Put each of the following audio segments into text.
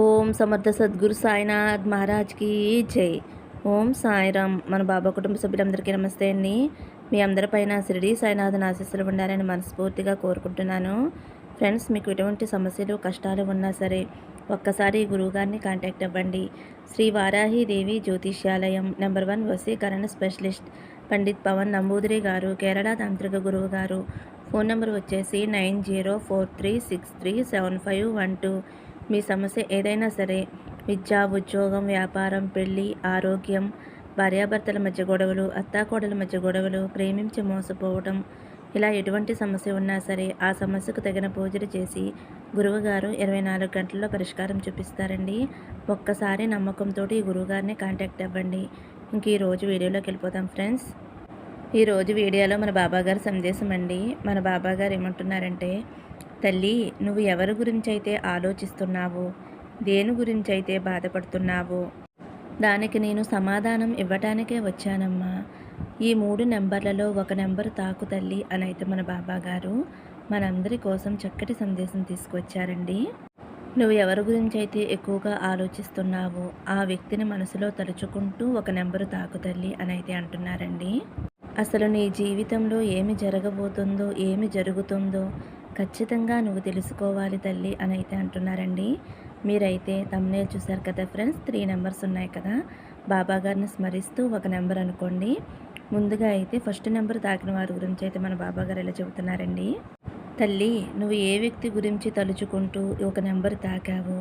ఓం సమర్థ సద్గురు సాయినాథ్ మహారాజ్కి జై. ఓం సాయిరామ్. మన బాబా కుటుంబ సభ్యులందరికీ నమస్తే అండి. మీ అందరిపైన శిరిడి సాయినాథన్ ఆశీస్సులు ఉండాలని మనస్ఫూర్తిగా కోరుకుంటున్నాను. ఫ్రెండ్స్ మీకు ఎటువంటి సమస్యలు కష్టాలు ఉన్నా సరే ఒక్కసారి గురువుగారిని కాంటాక్ట్ అవ్వండి. శ్రీ వారాహి దేవి జ్యోతిష్యాలయం నెంబర్ వన్ వసీకరణ స్పెషలిస్ట్ పండిత్ పవన్ నంబూదిరి గారు కేరళ తాంత్రిక గురువు గారు. ఫోన్ నెంబర్ వచ్చేసి nine zero four three six three seven five one two. మీ సమస్య ఏదైనా సరే విద్య ఉద్యోగం వ్యాపారం పెళ్ళి ఆరోగ్యం భార్యాభర్తల మధ్య గొడవలు అత్తాకోడల మధ్య గొడవలు ప్రేమించి మోసపోవటం ఇలా ఎటువంటి సమస్య ఉన్నా సరే ఆ సమస్యకు తగిన పూజలు చేసి గురువుగారు ఇరవై నాలుగు గంటల్లో పరిష్కారం చూపిస్తారండి. ఒక్కసారి నమ్మకంతో ఈ గురువుగారిని కాంటాక్ట్ అవ్వండి. ఇంక ఈరోజు వీడియోలోకి వెళ్ళిపోతాం ఫ్రెండ్స్. ఈరోజు వీడియోలో మన బాబాగారు సందేశం అండి. మన బాబాగారు ఏమంటున్నారంటే తల్లి నువ్వు ఎవరి గురించి అయితే ఆలోచిస్తున్నావో దేని గురించి అయితే బాధపడుతున్నావో దానికి నేను సమాధానం ఇవ్వటానికే వచ్చానమ్మా. ఈ మూడు నెంబర్లలో ఒక నెంబర్ తాకు తల్లి అని అయితే మన బాబా గారు మనందరి కోసం చక్కటి సందేశం తీసుకొచ్చారండి నువ్వు ఎవరి గురించి అయితే ఎక్కువగా ఆలోచిస్తున్నావో ఆ వ్యక్తిని మనసులో తలుచుకుంటూ ఒక నెంబరు తాకు తల్లి అని అయితే అంటున్నారండి. అసలు నీ జీవితంలో ఏమి జరగబోతుందో ఏమి జరుగుతుందో ఖచ్చితంగా నువ్వు తెలుసుకోవాలి తల్లి అని అయితే అంటున్నారండి. మీరైతే తమ్నే చూసారు కదా ఫ్రెండ్స్ త్రీ నెంబర్స్ ఉన్నాయి కదా. బాబా గారిని స్మరిస్తూ ఒక నెంబర్ అనుకోండి. ముందుగా అయితే ఫస్ట్ నెంబర్ తాకిన వారి గురించి అయితే మన బాబా గారు ఎలా చెబుతున్నారండి? తల్లి నువ్వు ఏ వ్యక్తి గురించి తలుచుకుంటూ ఒక నెంబర్ తాకావో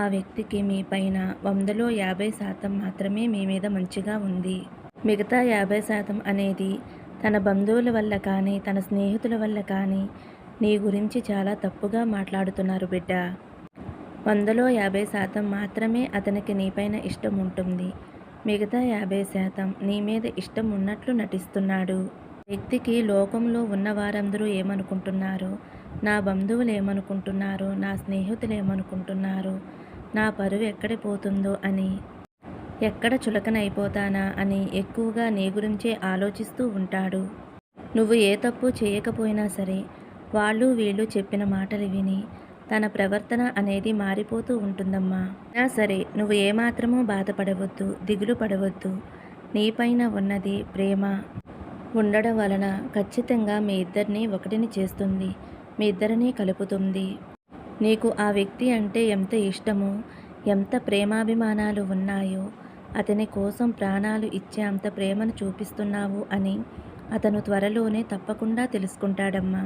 ఆ వ్యక్తికి మీ పైన వందలో యాభై శాతం మాత్రమే మీ మీద మంచిగా ఉంది. మిగతా యాభై శాతం అనేది తన బంధువుల వల్ల కానీ తన స్నేహితుల వల్ల కానీ నీ గురించి చాలా తప్పుగా మాట్లాడుతున్నారు బిడ్డ. వందలో యాభై శాతం మాత్రమే అతనికి నీపైన ఇష్టం ఉంటుంది. మిగతా యాభై శాతం నీ మీద ఇష్టం ఉన్నట్లు నటిస్తున్నాడు. వ్యక్తికి లోకంలో ఉన్న వారందరూ ఏమనుకుంటున్నారు? నా బంధువులు ఏమనుకుంటున్నారు? నా స్నేహితులు ఏమనుకుంటున్నారు? నా పరువు ఎక్కడ పోతుందో అని. ఎక్కడ చులకనైపోతానా అని ఎక్కువగా నీ గురించే ఆలోచిస్తూ ఉంటాడు. నువ్వు ఏ తప్పు చేయకపోయినా సరే వాళ్ళు వీళ్ళు చెప్పిన మాటలు విని తన ప్రవర్తన అనేది మారిపోతూ ఉంటుందమ్మా. నా సరే నువ్వు ఏమాత్రమూ బాధపడవద్దు దిగులు పడవద్దు. నీపైన ఉన్నది ప్రేమ. ఉండడం వలన ఖచ్చితంగా మీ ఇద్దరిని ఒకటిని చేస్తుంది మీ ఇద్దరిని కలుపుతుంది. నీకు ఆ వ్యక్తి అంటే ఎంత ఇష్టమో ఎంత ప్రేమాభిమానాలు ఉన్నాయో అతని కోసం ప్రాణాలు ఇచ్చే అంత ప్రేమను చూపిస్తున్నావు అని అతను త్వరలోనే తప్పకుండా తెలుసుకుంటాడమ్మా.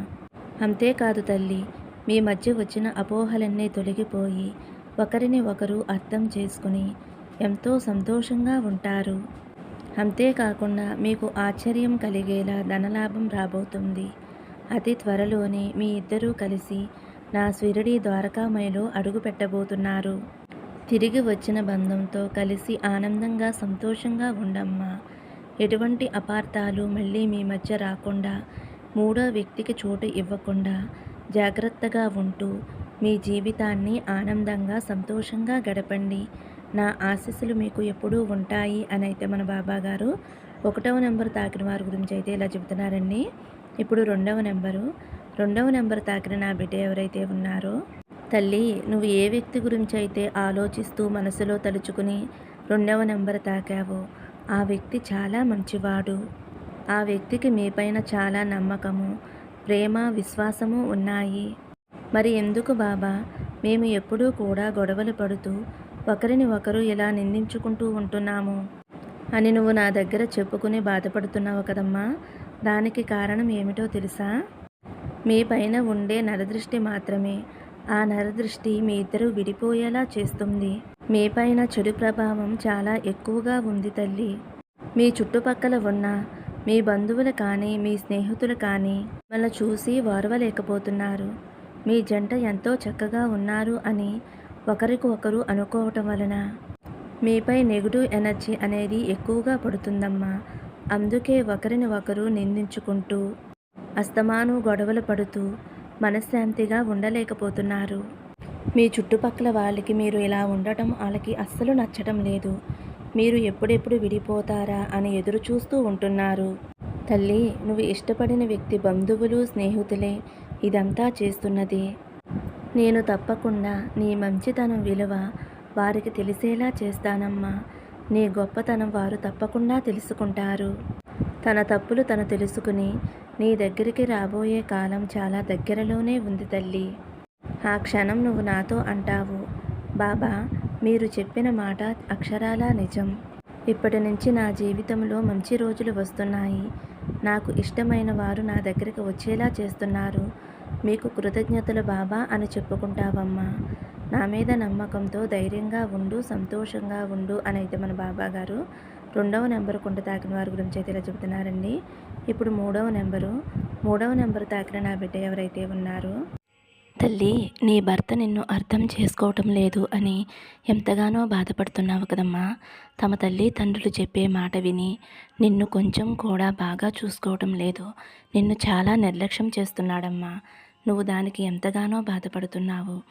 అంతేకాదు తల్లి మీ మధ్య వచ్చిన అపోహలన్నీ తొలగిపోయి ఒకరిని ఒకరు అర్థం చేసుకుని ఎంతో సంతోషంగా ఉంటారు. అంతేకాకుండా మీకు ఆశ్చర్యం కలిగేలా ధనలాభం రాబోతుంది. అతి త్వరలోనే మీ ఇద్దరూ కలిసి నా స్విరడి ద్వారకామయలో అడుగు పెట్టబోతున్నారు తిరిగి వచ్చిన బంధంతో కలిసి ఆనందంగా సంతోషంగా ఉండమ్మా. ఎటువంటి అపార్థాలు మళ్ళీ మీ మధ్య రాకుండా మూడో వ్యక్తికి చోటు ఇవ్వకుండా జాగ్రత్తగా ఉంటూ మీ జీవితాన్ని ఆనందంగా సంతోషంగా గడపండి. నా ఆశీస్సులు మీకు ఎప్పుడూ ఉంటాయి అని అయితే మన బాబా గారు ఒకటవ నెంబర్ తాకిన వారి గురించి అయితే ఇలా చెబుతున్నారండి. ఇప్పుడు రెండవ నెంబరు. రెండవ నెంబర్ తాకిన నా బిడ్డ ఎవరైతే ఉన్నారో తల్లి నువ్వు ఏ వ్యక్తి గురించి అయితే ఆలోచిస్తూ మనసులో తలుచుకుని రెండవ నెంబర్ తాకావో ఆ వ్యక్తి చాలా మంచివాడు. ఆ వ్యక్తికి మీపైన చాలా నమ్మకము ప్రేమ విశ్వాసము ఉన్నాయి. మరి ఎందుకు బాబా? మేము ఎప్పుడూ కూడా గొడవలు పడుతూ ఒకరిని ఒకరు ఇలా నిందించుకుంటూ ఉంటున్నాము. అని నువ్వు నా దగ్గర చెప్పుకుని బాధపడుతున్నావు కదమ్మా. దానికి కారణం ఏమిటో తెలుసా? మీ పైన ఉండే నరదృష్టి మాత్రమే. ఆ నరదృష్టి మీ ఇద్దరు విడిపోయేలా చేస్తుంది. మీ పైన చెడు ప్రభావం చాలా ఎక్కువగా ఉంది తల్లి. మీ చుట్టుపక్కల ఉన్న మీ బంధువులు కానీ మీ స్నేహితులు కానీ మిమ్మల్ని చూసి ఓర్వలేకపోతున్నారు మీ జంట ఎంతో చక్కగా ఉన్నారు అని ఒకరికి ఒకరు అనుకోవటం వలన మీపై నెగిటివ్ ఎనర్జీ అనేది ఎక్కువగా పడుతుందమ్మా. అందుకే ఒకరిని ఒకరు నిందించుకుంటూ అస్తమాను గొడవలు పడుతూ మనశ్శాంతిగా ఉండలేకపోతున్నారు. మీ చుట్టుపక్కల వాళ్ళకి మీరు ఇలా ఉండటం వాళ్ళకి అస్సలు నచ్చటం లేదు. మీరు ఎప్పుడెప్పుడు విడిపోతారా అని ఎదురు చూస్తూ ఉంటున్నారు. తల్లి నువ్వు ఇష్టపడిన వ్యక్తి బంధువులు స్నేహితులే ఇదంతా చేస్తున్నది. నేను తప్పకుండా నీ మంచితనం విలువ వారికి తెలిసేలా చేస్తానమ్మా. నీ గొప్పతనం వారు తప్పకుండా తెలుసుకుంటారు. తన తప్పులు తను తెలుసుకుని నీ దగ్గరికి రాబోయే కాలం చాలా దగ్గరలోనే ఉంది తల్లి. ఆ క్షణం నువ్వు నాతో అంటావు బాబా మీరు చెప్పిన మాట అక్షరాలా నిజం. ఇప్పటి నుంచి నా జీవితంలో మంచి రోజులు వస్తున్నాయి. నాకు ఇష్టమైన వారు నా దగ్గరికి వచ్చేలా చేస్తున్నారు. మీకు కృతజ్ఞతలు బాబా అని చెప్పుకుంటావమ్మా. నా మీద నమ్మకంతో ధైర్యంగా ఉండు సంతోషంగా ఉండు అని అయితే మన బాబా గారు రెండవ నెంబరు కుంట తాకిన వారి గురించి అయితే ఇలా చెబుతున్నారండి. ఇప్పుడు మూడవ నెంబరు. మూడవ నెంబరు తాకిన నా బిడ్డ ఎవరైతే ఉన్నారో తల్లి నీ భర్త నిన్ను అర్థం చేసుకోవటం లేదు అని ఎంతగానో బాధపడుతున్నావు కదమ్మా. తమ తల్లి తండ్రులు చెప్పే మాట విని నిన్ను కొంచెం కూడా బాగా చూసుకోవటం లేదు. నిన్ను చాలా నిర్లక్ష్యం చేస్తున్నాడమ్మా. నువ్వు దానికి ఎంతగానో బాధపడుతున్నావు.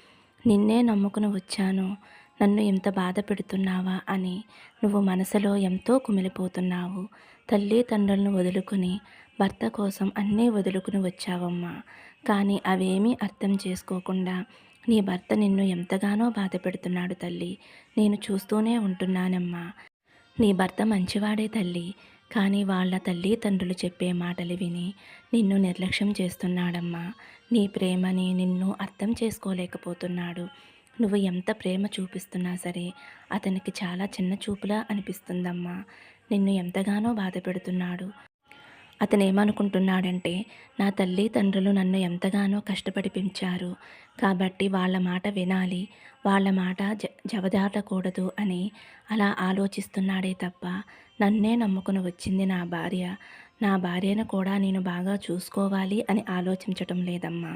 నిన్నే నమ్ముకుని వచ్చాను. నన్ను ఇంత బాధ పెడుతున్నావా అని నువ్వు మనసులో ఎంతో కుమిలిపోతున్నావు. తల్లి తండ్రులను వదులుకుని భర్త కోసం అన్నీ వదులుకుని వచ్చావమ్మా. కానీ అవేమీ అర్థం చేసుకోకుండా నీ భర్త నిన్ను ఎంతగానో బాధ పెడుతున్నాడు తల్లి. నేను చూస్తూనే ఉంటున్నానమ్మా. నీ భర్త మంచివాడే తల్లి. కానీ వాళ్ళ తల్లి తండ్రులు చెప్పే మాటలు విని నిన్ను నిర్లక్ష్యం చేస్తున్నాడమ్మా. నీ ప్రేమని నిన్ను అర్థం చేసుకోలేకపోతున్నాడు. నువ్వు ఎంత ప్రేమ చూపిస్తున్నా సరే అతనికి చాలా చిన్న చూపులా అనిపిస్తుందమ్మా. నిన్ను ఎంతగానో బాధ పెడుతున్నాడు అతను ఏమనుకుంటున్నాడంటే నా తల్లి తండ్రులు నన్ను ఎంతగానో కష్టపడి పెంచారు. కాబట్టి వాళ్ళ మాట వినాలి వాళ్ళ మాట జ జవదాటకూడదు అని అలా ఆలోచిస్తున్నాడే తప్ప నన్నే నమ్ముకుని వచ్చింది నా భార్య. నా భార్యను కూడా నేను బాగా చూసుకోవాలి అని ఆలోచించటం లేదమ్మా.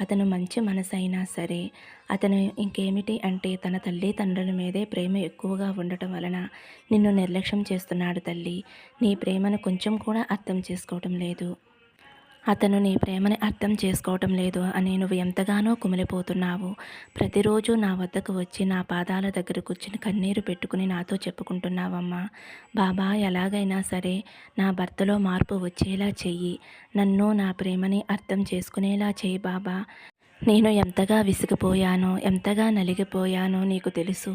అతను మంచి మనసైనా సరే అతను ఇంకేమిటి అంటే తన తల్లి తండ్రుల మీదే ప్రేమ ఎక్కువగా ఉండటం వలన నిన్ను నిర్లక్ష్యం చేస్తున్నాడు తల్లి. నీ ప్రేమను కొంచెం కూడా అర్థం చేసుకోవటం లేదు. అతను నీ ప్రేమని అర్థం చేసుకోవటం లేదు అని నువ్వు ఎంతగానో కుమిలిపోతున్నావు. ప్రతిరోజు నా వద్దకు వచ్చి నా పాదాల దగ్గర కూర్చుని కన్నీరు పెట్టుకుని నాతో చెప్పుకుంటున్నావమ్మా. బాబా ఎలాగైనా సరే నా భర్తలో మార్పు వచ్చేలా చెయ్యి. నన్ను నా ప్రేమని అర్థం చేసుకునేలా చెయ్యి బాబా. నేను ఎంతగా విసిగిపోయానో ఎంతగా నలిగిపోయానో నీకు తెలుసు.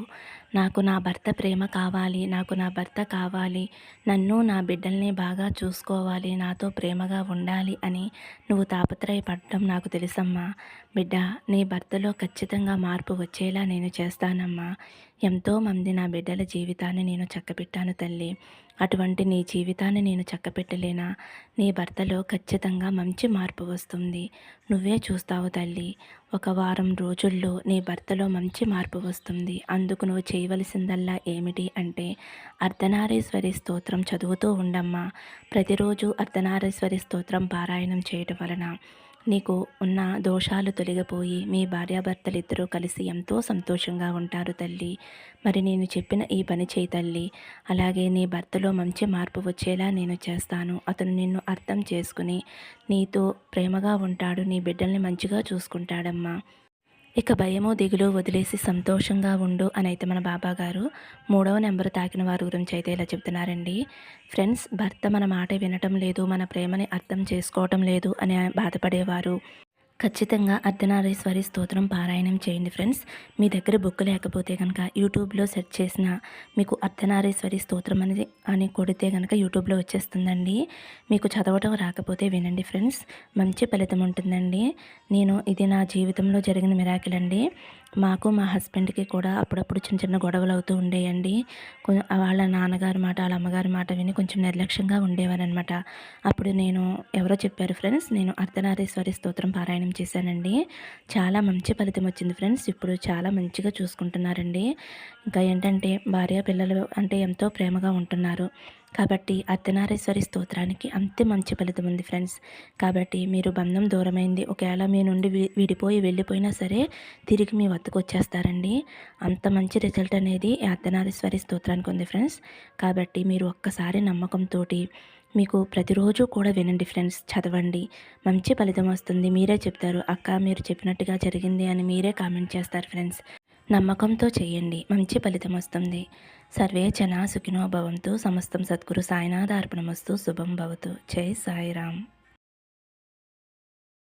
నాకు నా భర్త ప్రేమ కావాలి నాకు నా భర్త కావాలి నన్ను నా బిడ్డల్ని బాగా చూసుకోవాలి నాతో ప్రేమగా ఉండాలి అని నువ్వు తాపత్రయపడటం నాకు తెలుసమ్మా. బిడ్డ నీ భర్తలో ఖచ్చితంగా మార్పు వచ్చేలా నేను చేస్తానమ్మా. ఎంతోమంది నా బిడ్డల జీవితాన్ని నేను చక్కపెట్టాను తల్లి. అటువంటి నీ జీవితాన్ని నేను చక్కపెట్టలేనా నీ భర్తలో ఖచ్చితంగా మంచి మార్పు వస్తుంది. నువ్వే చూస్తావు తల్లి. ఒక వారం రోజుల్లో నీ భర్తలో మంచి మార్పు వస్తుంది. అందుకు నువ్వు చేయవలసిందల్లా ఏమిటి అంటే అర్ధనారీశ్వరి స్తోత్రం చదువుతూ ఉండమ్మా. ప్రతిరోజు అర్ధనారీశ్వరి స్తోత్రం పారాయణం చేయటం వలన నీకు ఉన్న దోషాలు తొలగిపోయి మీ భార్యాభర్తలిద్దరూ కలిసి ఎంతో సంతోషంగా ఉంటారు తల్లి. మరి నేను చెప్పిన ఈ పని చేయి తల్లి. అలాగే నీ భర్తలో మంచి మార్పు వచ్చేలా నేను చేస్తాను. అతను నిన్ను అర్థం చేసుకుని నీతో ప్రేమగా ఉంటాడు. నీ బిడ్డల్ని మంచిగా చూసుకుంటాడమ్మా. ఇక భయము దిగులు వదిలేసి సంతోషంగా ఉండు అని అయితే మన బాబా గారు మూడవ నెంబర్ తాకిన వారి గురించి అయితే ఇలా చెప్తున్నారండి ఫ్రెండ్స్ భర్త మన మాట వినటం లేదు మన ప్రేమని అర్థం చేసుకోవటం లేదు అని బాధపడేవారు. ఖచ్చితంగా అర్ధనారీశ్వరి స్తోత్రం పారాయణం చేయండి ఫ్రెండ్స్. మీ దగ్గర బుక్ లేకపోతే కనుక యూట్యూబ్లో సెర్చ్ చేసిన మీకు అర్ధనారీశ్వరి స్తోత్రం అనేది అని కొడితే కనుక యూట్యూబ్లో వచ్చేస్తుందండి. మీకు చదవటం రాకపోతే వినండి ఫ్రెండ్స్. మంచి ఫలితం ఉంటుందండి. నేను ఇది నా జీవితంలో జరిగిన మిరాకిల్ అండి. మాకు మా హస్బెండ్కి కూడా అప్పుడప్పుడు చిన్న చిన్న గొడవలు అవుతూ ఉండేయండి వాళ్ళ నాన్నగారి మాట వాళ్ళ అమ్మగారి మాట విని కొంచెం నిర్లక్ష్యంగా ఉండేవారనమాట అప్పుడు నేను ఎవరో చెప్పారు ఫ్రెండ్స్ నేను అర్ధనారీశ్వరి స్తోత్రం పారాయణం చేశానండి. చాలా మంచి ఫలితం వచ్చింది ఫ్రెండ్స్. ఇప్పుడు చాలా మంచిగా చూసుకుంటున్నారండి. ఇంకా ఏంటంటే భార్య పిల్లలు అంటే ఎంతో ప్రేమగా ఉంటున్నారు. కాబట్టి అర్ధనారేశ్వరి స్తోత్రానికి అంతే మంచి ఫలితం ఉంది ఫ్రెండ్స్. కాబట్టి మీరు బంధం దూరమైంది ఒకవేళ మీ నుండి విడిపోయి వెళ్ళిపోయినా సరే తిరిగి మీ వద్దకు వచ్చేస్తారండి. అంత మంచి రిజల్ట్ అనేది అర్ధనారేశ్వరి స్తోత్రానికి ఉంది ఫ్రెండ్స్. కాబట్టి మీరు ఒక్కసారి నమ్మకంతో మీకు ప్రతిరోజు కూడా వినండి ఫ్రెండ్స్ చదవండి. మంచి ఫలితం వస్తుంది మీరే చెప్తారు అక్క మీరు చెప్పినట్టుగా జరిగింది అని మీరే కామెంట్ చేస్తారు ఫ్రెండ్స్. నమ్మకంతో చేయండి మంచి ఫలితం వస్తుంది. సర్వే జనా సుఖినో భవంతు సమస్తం సద్గురు సాయినాథార్పణమస్తు శుభం భవతు. జై సాయిరామ్.